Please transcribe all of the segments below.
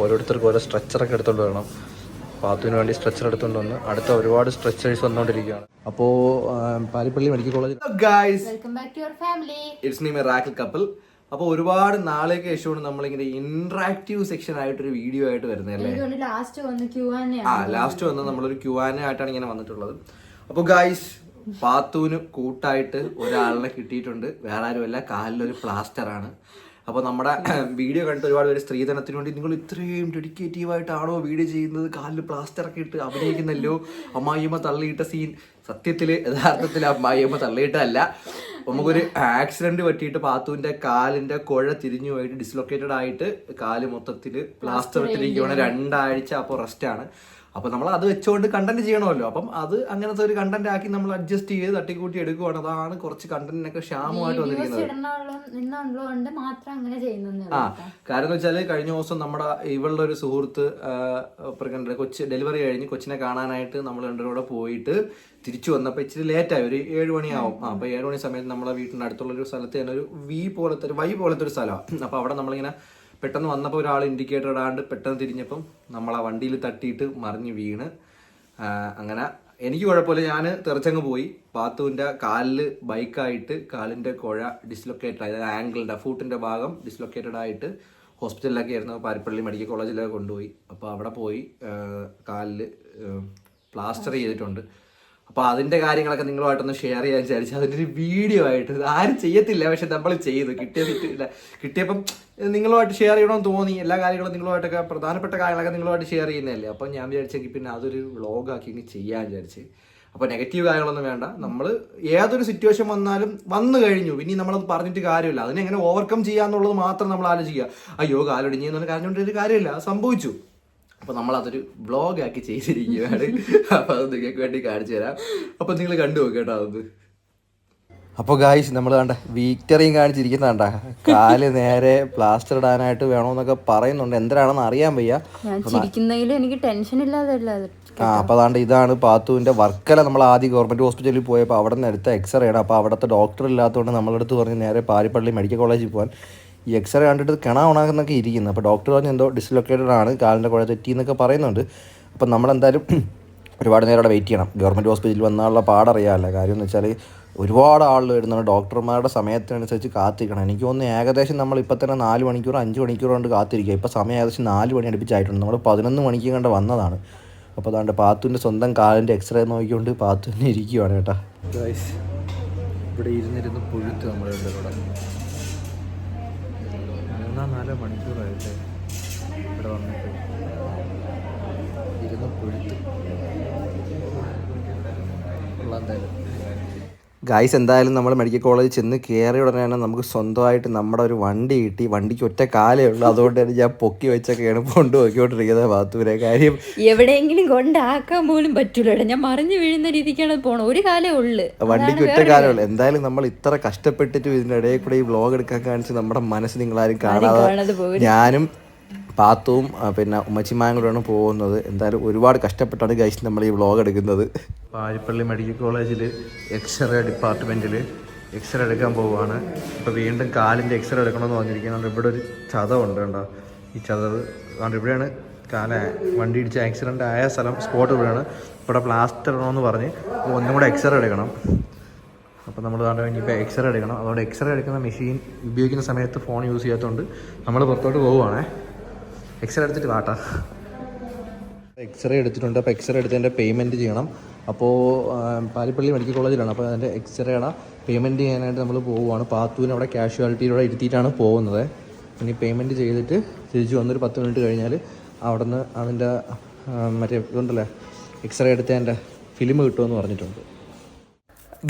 ഓരോരുത്തർക്കും ഓരോ സ്ട്രെച്ചറൊക്കെ എടുത്തുകൊണ്ട് വരണം. പാത്തുവിന് വേണ്ടി സ്ട്രെച്ചർ എടുത്തുകൊണ്ട് വന്ന് അടുത്ത ഒരുപാട് സ്ട്രെച്ചേഴ്സ് വന്നുകൊണ്ടിരിക്കുകയാണ് അപ്പോ പാലിപ്പള്ളി മെഡിക്കൽ കോളേജ് അപ്പൊ welcome back to your family it's miracle couple അപ്പോൾ ഒരുപാട് നാളേക്ക് ശേഷമാണ് നമ്മളിങ്ങനെ ഇന്ററാക്റ്റീവ് സെക്ഷൻ ആയിട്ട് ഒരു വീഡിയോ ആയിട്ട് വരുന്നത് അല്ലേ? എനിക്ക് തോന്നുന്നു ലാസ്റ്റ് വന്ന് ക്യൂ ആ ലാസ്റ്റ് വന്ന് നമ്മളൊരു ക്യൂ ആയിട്ടാണ് ഇങ്ങനെ വന്നിട്ടുള്ളത്. അപ്പോൾ ഗായ്സ് പാത്തൂന് കൂട്ടായിട്ട് ഒരാളിനെ കിട്ടിയിട്ടുണ്ട്. വേറെ ആരുമല്ല കാലിലൊരു പ്ലാസ്റ്റർ ആണ്. അപ്പോൾ നമ്മുടെ വീഡിയോ കണ്ടിട്ട് ഒരുപാട് പേര് സ്ത്രീധനത്തിന് വേണ്ടി നിങ്ങൾ ഇത്രയും ഡെഡിക്കേറ്റീവ് ആയിട്ടാണോ വീഡിയോ ചെയ്യുന്നത്? കാലിൽ പ്ലാസ്റ്റർ ഒക്കെ ഇട്ട് അഭിനയിക്കുന്നല്ലോ. അമ്മായിയമ്മ തള്ളിയിട്ട സീൻ സത്യത്തിൽ യഥാർത്ഥത്തിൽ അമ്മായിയമ്മ തള്ളിയിട്ടല്ല നമുക്കൊരു ആക്സിഡന്റ് പറ്റിയിട്ട് പാത്തുവിന്റെ കാലിന്റെ കുഴ തിരിഞ്ഞു പോയിട്ട് ഡിസ്ലൊക്കേറ്റഡ് ആയിട്ട് കാൽ മൊത്തത്തിൽ പ്ലാസ്റ്റർ ഇട്ടിരിക്കുകയാണ്. രണ്ടാഴ്ച അപ്പോൾ റെസ്റ്റ് ആണ് അപ്പൊ നമ്മൾ അത് വെച്ചുകൊണ്ട് കണ്ടന്റ് ചെയ്യണമല്ലോ. അപ്പം അത് അങ്ങനത്തെ ഒരു കണ്ടന്റ് ആക്കി നമ്മൾ അഡ്ജസ്റ്റ് ചെയ്ത് തട്ടിക്കൂട്ടി എടുക്കുവാണ്. അതാണ് കുറച്ച് കണ്ടന്റിനൊക്കെ ക്ഷാമമായിട്ട് വന്നിരിക്കുന്നത്. ആ കാരണം എന്ന് വെച്ചാൽ കഴിഞ്ഞ ദിവസം നമ്മുടെ ഇവളുടെ ഒരു സുഹൃത്ത് പ്രഗ്നന്റ് കൊച്ച് ഡെലിവറി കഴിഞ്ഞ് കൊച്ചിനെ കാണാനായിട്ട് നമ്മൾ രണ്ടുപേരും കൂടെ പോയിട്ട് തിരിച്ചു വന്നപ്പോൾ ഇച്ചിരി ലേറ്റായി ഒരു ഏഴ് മണിയാവും. ആ അപ്പോൾ ഏഴ് മണി സമയത്ത് നമ്മളെ വീട്ടിന്റെ അടുത്തുള്ള ഒരു സ്ഥലത്ത് തന്നെ ഒരു വി പോലത്തെ ഒരു വൈ പോലത്തെ ഒരു സ്ഥലമാണ്. അപ്പോൾ അവിടെ നമ്മളിങ്ങനെ പെട്ടെന്ന് വന്നപ്പോൾ ഒരാൾ ഇൻഡിക്കേറ്റർ ഇടാണ്ട് പെട്ടെന്ന് തിരിഞ്ഞപ്പം നമ്മൾ ആ വണ്ടിയിൽ തട്ടിയിട്ട് മറിഞ്ഞ് വീണ്. അങ്ങനെ എനിക്ക് കുഴപ്പമില്ല. ഞാൻ തെറിച്ചങ്ങ് പോയി. പാത്തുവിന്റെ കാലിൽ ബൈക്കായിട്ട് കാലിന്റെ കുഴ ഡിസ്ലൊക്കേറ്റഡ് അതായത് ആംഗിളിന്റെ ഫൂട്ടിന്റെ ഭാഗം ഡിസ്ലൊക്കേറ്റഡ് ആയിട്ട് ഹോസ്പിറ്റലിലൊക്കെ ആയിരുന്നു. പാരിപ്പള്ളി മെഡിക്കൽ കോളേജിലൊക്കെ കൊണ്ടുപോയി. അപ്പോൾ അവിടെ പോയി കാലിൽ പ്ലാസ്റ്റർ ചെയ്തിട്ടുണ്ട്. അപ്പോൾ അതിന്റെ കാര്യങ്ങളൊക്കെ നിങ്ങളുമായിട്ടൊന്ന് ഷെയർ ചെയ്യാൻ വിചാരിച്ചു അതിന്റെ ഒരു വീഡിയോ ആയിട്ട് ആരും ചെയ്യത്തില്ല പക്ഷെ നമ്മൾ ചെയ്തു. കിട്ടിയ കിട്ടിയില്ല കിട്ടിയപ്പം നിങ്ങളുമായിട്ട് ഷെയർ ചെയ്യണമെന്ന് തോന്നി. എല്ലാ കാര്യങ്ങളും നിങ്ങളുമായിട്ടൊക്കെ പ്രധാനപ്പെട്ട കാര്യങ്ങളൊക്കെ നിങ്ങളുമായിട്ട് ഷെയർ ചെയ്യുന്നതല്ലേ? അപ്പം ഞാൻ വിചാരിച്ചെങ്കിൽ പിന്നെ അതൊരു വ്ളോഗാക്കി ഇങ്ങനെ ചെയ്യാൻ വിചാരിച്ച്. അപ്പോൾ നെഗറ്റീവ് കാര്യങ്ങളൊന്നും വേണ്ട. നമ്മൾ ഏതൊരു സിറ്റുവേഷൻ വന്നാലും വന്നു കഴിഞ്ഞു. ഇനി നമ്മളത് പറഞ്ഞിട്ട് കാര്യമില്ല. അതിനെ എങ്ങനെ ഓവർകം ചെയ്യാന്നുള്ളത് മാത്രം നമ്മൾ ആലോചിക്കുക. അയ്യോ കാലൊടിഞ്ഞു കാര്യം കൊണ്ടൊരു കാര്യമില്ല. സംഭവിച്ചു. അപ്പോൾ നമ്മളതൊരു വ്ളോഗാക്കി ചെയ്തിരിക്കുകയാണ്. അപ്പോൾ അത് നിങ്ങൾക്ക് വേണ്ടി കാണിച്ചു തരാം. അപ്പോൾ നിങ്ങൾ കണ്ടു നോക്കേട്ടോ അത്. അപ്പോൾ ഗായ്സ് നമ്മൾ കണ്ട വീക്ടറിയും കാണിച്ചിരിക്കുന്ന കണ്ട കാൽ നേരെ പ്ലാസ്റ്റർ ഇടാനായിട്ട് വേണമെന്നൊക്കെ പറയുന്നുണ്ട്. എന്തിനാണെന്ന് അറിയാൻ വയ്യ. എനിക്ക് ടെൻഷൻ ആ അപ്പോൾ അതാണ്ട് ഇതാണ് പാത്തുവിന്റെ വർക്കല. നമ്മൾ ആദ്യം ഗവൺമെന്റ് ഹോസ്പിറ്റലിൽ പോയപ്പോൾ അവിടെ നിന്ന് എടുത്ത എക്സ്റേ ആണ്. അപ്പോൾ അവിടുത്തെ ഡോക്ടർ ഇല്ലാത്തതുകൊണ്ട് നമ്മളടുത്ത് പറഞ്ഞ് നേരെ പാരിപ്പള്ളി മെഡിക്കൽ കോളേജിൽ പോകാൻ ഈ എക്സ്റേ കണ്ടിട്ട് കിണ ഉണാകുന്നൊക്കെ ഇരിക്കുന്നു. അപ്പോൾ ഡോക്ടർ പറഞ്ഞ് എന്തോ ഡിസ്ലൊക്കേറ്റഡ് ആണ് കാലിന്റെ കുഴ തെറ്റി എന്നൊക്കെ പറയുന്നുണ്ട്. അപ്പം നമ്മളെന്തായാലും ഒരുപാട് നേരം അവിടെ വെയിറ്റ് ചെയ്യണം. ഗവൺമെന്റ് ഹോസ്പിറ്റലിൽ വന്നാലുള്ള പാടറിയാമല്ല. കാര്യം എന്ന് വെച്ചാൽ ഒരുപാട് ആളുകൾ വരുന്നുണ്ട്. ഡോക്ടർമാരുടെ സമയത്തിനനുസരിച്ച് കാത്തിരിക്കണം. എനിക്ക് തോന്നുന്നു ഏകദേശം നമ്മൾ ഇപ്പം തന്നെ നാല് മണിക്കൂർ അഞ്ച് മണിക്കൂർ കൊണ്ട് കാത്തിരിക്കുക. ഇപ്പോൾ സമയം ഏകദേശം നാല് മണി അടുപ്പിച്ചായിട്ടുണ്ട്. നമ്മൾ പതിനൊന്ന് മണിക്ക് കണ്ട് വന്നതാണ്. അപ്പോൾ അതാണ്ട് പാത്തുവിന്റെ സ്വന്തം കാലിന്റെ എക്സ്റേ നോക്കിക്കൊണ്ട് പാത്തുവിനെ ഇരിക്കുവാണ് കേട്ടോ. ഇവിടെ ഇരുന്നിരുന്ന് പുഴുത്ത് നമ്മുടെ ഇവിടെ മൂന്നാ നാലോ മണിക്കൂറായില്ലേ? ഇവിടെ വന്നിട്ട്. ഇരുന്ന് പുഴുത്ത് ഗായ്സ് എന്തായാലും നമ്മൾ മെഡിക്കൽ കോളേജിൽ ചെന്ന് കയറിയ ഉടനെ തന്നെ നമുക്ക് സ്വന്തമായിട്ട് നമ്മുടെ ഒരു വണ്ടി കിട്ടി. വണ്ടിക്ക് ഒറ്റ കാലേ ഉള്ളൂ. അതുകൊണ്ട് തന്നെ ഞാൻ പൊക്കി വെച്ചൊക്കെയാണ് കൊണ്ടുപോയിക്കൊണ്ടിരിക്കുന്നത് ബാത്തൂരെ കാര്യം. എവിടെയെങ്കിലും കൊണ്ടാക്കാൻ പോലും പറ്റൂലടാ. ഞാൻ മറിഞ്ഞു വീഴുന്ന രീതിക്കാണ് പോണത്. ഒരു കാലേ ഉള്ളു. വണ്ടിക്ക് ഒറ്റ കാലേ ഉള്ളു. എന്തായാലും നമ്മൾ ഇത്ര കഷ്ടപ്പെട്ടിട്ട് ഇതിന്റെ ഇടയിൽ കൂടെ ഈ വ്ളോഗ് എടുക്കാൻ കാണിച്ച് നമ്മുടെ മനസ്സ് നിങ്ങളാരും കാണാതെ. ഞാനും പാത്തുവും പിന്നെ ഉമ്മച്ചിമായും കൂടെയാണ് പോകുന്നത്. എന്തായാലും ഒരുപാട് കഷ്ടപ്പെട്ടാണ് ഗൈസ് നമ്മൾ ഈ വ്ളോഗ് എടുക്കുന്നത്. പാരിപ്പള്ളി മെഡിക്കൽ കോളേജിൽ എക്സ്റേ ഡിപ്പാർട്ട്മെന്റിൽ എക്സ്റേ എടുക്കാൻ പോവുകയാണ്. ഇപ്പോൾ വീണ്ടും കാലിന്റെ എക്സ്റേ എടുക്കണമെന്ന് പറഞ്ഞിരിക്കുന്നത് ഇവിടെ ഒരു ചതവുണ്ട് കണ്ടോ? ഈ ചതവ് അതുകൊണ്ട് ഇവിടെയാണ് കാല വണ്ടി ഇടിച്ച് ആക്സിഡന്റ് ആയ സ്ഥലം സ്പോട്ട് ഇവിടെയാണ്. ഇവിടെ പ്ലാസ്റ്റർ ഇടണമെന്ന് പറഞ്ഞ് അപ്പോൾ ഒന്നും കൂടെ എക്സ്റേ എടുക്കണം. അപ്പോൾ നമ്മൾ കണ്ടു ഇനിയിപ്പോൾ എക്സ്റേ എടുക്കണം. അതുകൊണ്ട് എക്സ്റേ എടുക്കുന്ന മെഷീൻ ഉപയോഗിക്കുന്ന സമയത്ത് ഫോൺ യൂസ് ചെയ്യാത്തതുകൊണ്ട് നമ്മൾ പുറത്തോട്ട് പോവുകയാണേ. എക്സ്റേ എടുത്തിട്ട് വാട്ടാ. എക്സ്റേ എടുത്തിട്ടുണ്ട്. അപ്പോൾ എക്സ്റേ എടുത്തതിന്റെ പേയ്മെന്റ് ചെയ്യണം. അപ്പോൾ പാലിപ്പള്ളി മെഡിക്കൽ കോളേജിലാണ് അപ്പോൾ അതിന്റെ എക്സ്റേയുടെ പേയ്മെന്റ് ചെയ്യാനായിട്ട് നമ്മൾ പോവുകയാണ് പാത്തുവിന് അവിടെ ക്യാഷ്വാലിറ്റിയിലൂടെ ഇരുത്തിയിട്ടാണ് പോകുന്നത്. ഇനി പേയ്മെന്റ് ചെയ്തിട്ട് തിരിച്ച് വന്നൊരു പത്ത് മിനിറ്റ് കഴിഞ്ഞാൽ അവിടെ നിന്ന് അതിന്റെ മറ്റേ ഇതുണ്ടല്ലേ എക്സ്റേ എടുത്തതിന്റെ ഫിലിം കിട്ടുമെന്ന് പറഞ്ഞിട്ടുണ്ട്.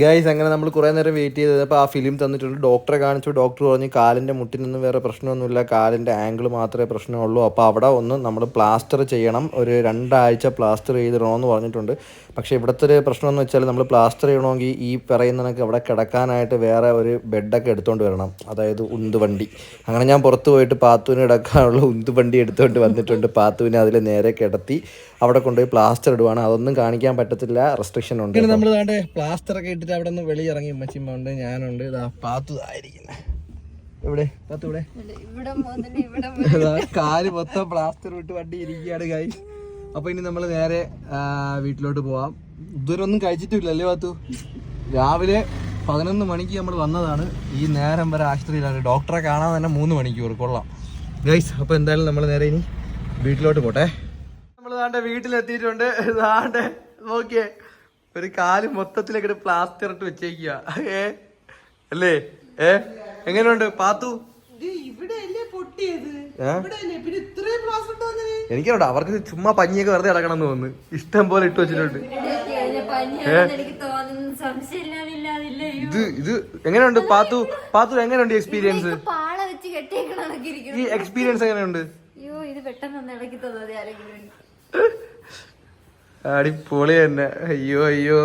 ഗൈസ് അങ്ങനെ നമ്മൾ കുറേ നേരം വെയിറ്റ് ചെയ്തത്. ചെയ്തപ്പോൾ ആ ഫിലിം തന്നിട്ടുണ്ട്. ഡോക്ടറെ കാണിച്ചു. ഡോക്ടർ പറഞ്ഞു കാലിന്റെ മുട്ടിനൊന്നും വേറെ പ്രശ്നമൊന്നുമില്ല. കാലിന്റെ ആംഗിൾ മാത്രമേ പ്രശ്നമുള്ളൂ. അപ്പോൾ അവിടെ ഒന്ന് നമ്മൾ പ്ലാസ്റ്റർ ചെയ്യണം. ഒരു രണ്ടാഴ്ച പ്ലാസ്റ്റർ ചെയ്തിടണമെന്ന് പറഞ്ഞിട്ടുണ്ട്. പക്ഷേ ഇവിടുത്തെ ഒരു പ്രശ്നമെന്ന് വെച്ചാൽ നമ്മൾ പ്ലാസ്റ്റർ ചെയ്യണമെങ്കിൽ ഈ പറയുന്നതിനൊക്കെ അവിടെ കിടക്കാനായിട്ട് വേറെ ഒരു ബെഡൊക്കെ എടുത്തുകൊണ്ട് വരണം. അതായത് ഉന്തുവണ്ടി. അങ്ങനെ ഞാൻ പുറത്ത് പോയിട്ട് പാത്തുവിന് കിടക്കാനുള്ള ഉന്തുവണ്ടി എടുത്തുകൊണ്ട് വന്നിട്ടുണ്ട്. പാത്തുവിനെ അതിൽ നേരെ കിടത്തി. അവിടെ കൊണ്ടുപോയി പ്ലാസ്റ്റർ ഇടുവാണ്. അതൊന്നും കാണിക്കാൻ പറ്റത്തില്ല. റെസ്ട്രിക്ഷൻ ഉണ്ട് നമ്മൾ പ്ലാസ്റ്റർ ഒക്കെ ഇട്ടിട്ട് അവിടെ നിന്ന് വെളിയിറങ്ങി ഉമ്മച്ചിമ്മ ഉണ്ട് ഞാനുണ്ട്. ഇതാ പാത്തു ആയിരിക്കുന്നത് ഇവിടെ പത്ത് ഇവിടെ കാൽ മൊത്തം പ്ലാസ്റ്റർ വിട്ട് വണ്ടി ഇരിക്കുകയാണ് കൈ അപ്പൊ ഇനി നമ്മൾ നേരെ വീട്ടിലോട്ട് പോവാം. ഇതുവരെ ഒന്നും കഴിച്ചിട്ടില്ലല്ലേ പാത്തു? രാവിലെ പതിനൊന്ന് മണിക്ക് നമ്മൾ വന്നതാണ്. ഈ നേരം വരെ ആശുപത്രിയിലാണ്. ഡോക്ടറെ കാണാൻ തന്നെ മൂന്ന് മണിക്കൂർ. കൊള്ളാം. ഗൈസ് അപ്പൊ എന്തായാലും നമ്മൾ നേരെ ഇനി വീട്ടിലോട്ട് പോട്ടെ. ദാണ്ടെ വീട്ടിലെത്തിയിട്ടുണ്ട്. ദാണ്ടെ നോക്കിയേ. ഒരു കാൽ മൊത്തത്തിലേക്ക് പ്ലാസ്റ്റർ ഇട്ട് വെച്ചേക്കുക ഏ? അല്ലേ? ഏ? എങ്ങനെയുണ്ട്? പാത്തു? അങ്ങനെ അവർക്ക് ചുമ്മാ പഞ്ഞിയൊക്കെ വെറുതെ കിടക്കണം എന്ന് തോന്നുന്നു. ഇഷ്ടം പോലെ ഇട്ട് വെച്ചിട്ടുണ്ട്. ഇത് ഇത് എങ്ങനെയുണ്ട് പാത്തു? പാത്തു എങ്ങനെയുണ്ട് എക്സ്പീരിയൻസ് പാള വെച്ച് കെട്ടിയേക്കണൊക്കെ ഈ എക്സ്പീരിയൻസ് എങ്ങനെയുണ്ട്? അയ്യോ ഇത് പെട്ടെന്ന് ഇളക്കി തോന്നുന്നത് ആരെങ്കിലും അടിപൊളി തന്നെ. അയ്യോ അയ്യോ.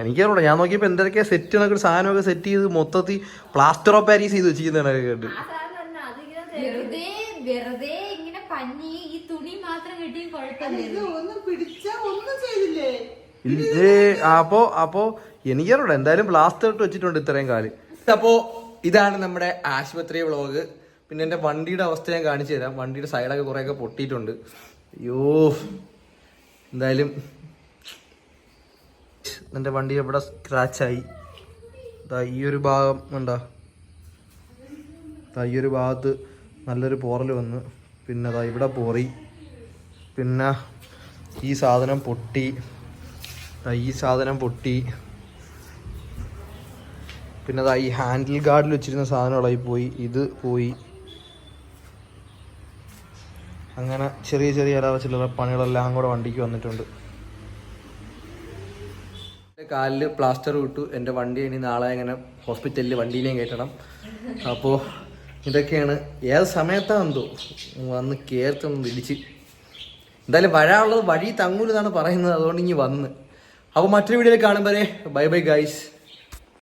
എനിക്കറിയില്ല ഞാൻ നോക്കിയപ്പോ എന്തൊക്കെയാ സെറ്റ് ഒരു സാധനമൊക്കെ സെറ്റ് ചെയ്ത് മൊത്തത്തിൽ പ്ലാസ്റ്റർ ഓഫ് പാരീസ് ചെയ്ത് വെച്ചിരിക്കുന്നതാണ് കേട്ട് വെറുതെ വെറുതെ ഇങ്ങനെ പഞ്ഞി ഈ തുണി മാത്രം കെട്ടിയും കുഴപ്പമില്ല. ഇത് പിടിച്ചാ ഒന്നും ചെയ്തില്ലേ? ഏ അപ്പോ അപ്പോ എനിക്കറിയാം എന്തായാലും പ്ലാസ്റ്റർ ഇട്ട് വെച്ചിട്ടുണ്ട് ഇത്രയും കാൽ. അപ്പോ ഇതാണ് നമ്മുടെ ആശുപത്രി വ്ളോഗ് പിന്നെ എന്റെ വണ്ടിയുടെ അവസ്ഥ ഞാൻ കാണിച്ചു തരാം. വണ്ടിയുടെ സൈഡൊക്കെ കുറേയൊക്കെ പൊട്ടിയിട്ടുണ്ട്. അയ്യോ. എന്തായാലും എന്റെ വണ്ടി എവിടെ സ്ക്രാച്ചായി ദാ ഈ ഒരു ഭാഗം എന്താ ഈ ഒരു ഭാഗത്ത് നല്ലൊരു പോറൽ വന്ന്. പിന്നെ അതാ ഇവിടെ പോറി. പിന്നെ ഈ സാധനം പൊട്ടി. ഈ സാധനം പൊട്ടി. പിന്നെ അതാ ഈ ഹാൻഡിൽ ഗാർഡിൽ വെച്ചിരുന്ന സാധനങ്ങളായി പോയി. ഇത് പോയി. അങ്ങനെ ചെറിയ ചെറിയ അലവ ചില്ലറ പണികളെല്ലാം കൂടെ വണ്ടിക്ക് വന്നിട്ടുണ്ട്. എന്റെ കാലിൽ പ്ലാസ്റ്റർ വിട്ടു. എന്റെ വണ്ടി ഇനി നാളെ ഇങ്ങനെ ഹോസ്പിറ്റലിൽ വണ്ടിയിലേയും കയറ്റണം. അപ്പോൾ ഇതൊക്കെയാണ്. ഏത് സമയത്താണെന്തോ വന്ന് കയർത്തൊന്ന് ഇടിച്ച് എന്തായാലും വരാനുള്ളത് വഴി തങ്ങൂലെന്നാണ് പറയുന്നത്. അതുകൊണ്ട് ഇനി വന്ന്. അപ്പോൾ മറ്റൊരു വീഡിയോയിൽ കാണുമ്പോൾ ബൈ ബൈ ഗൈസ്.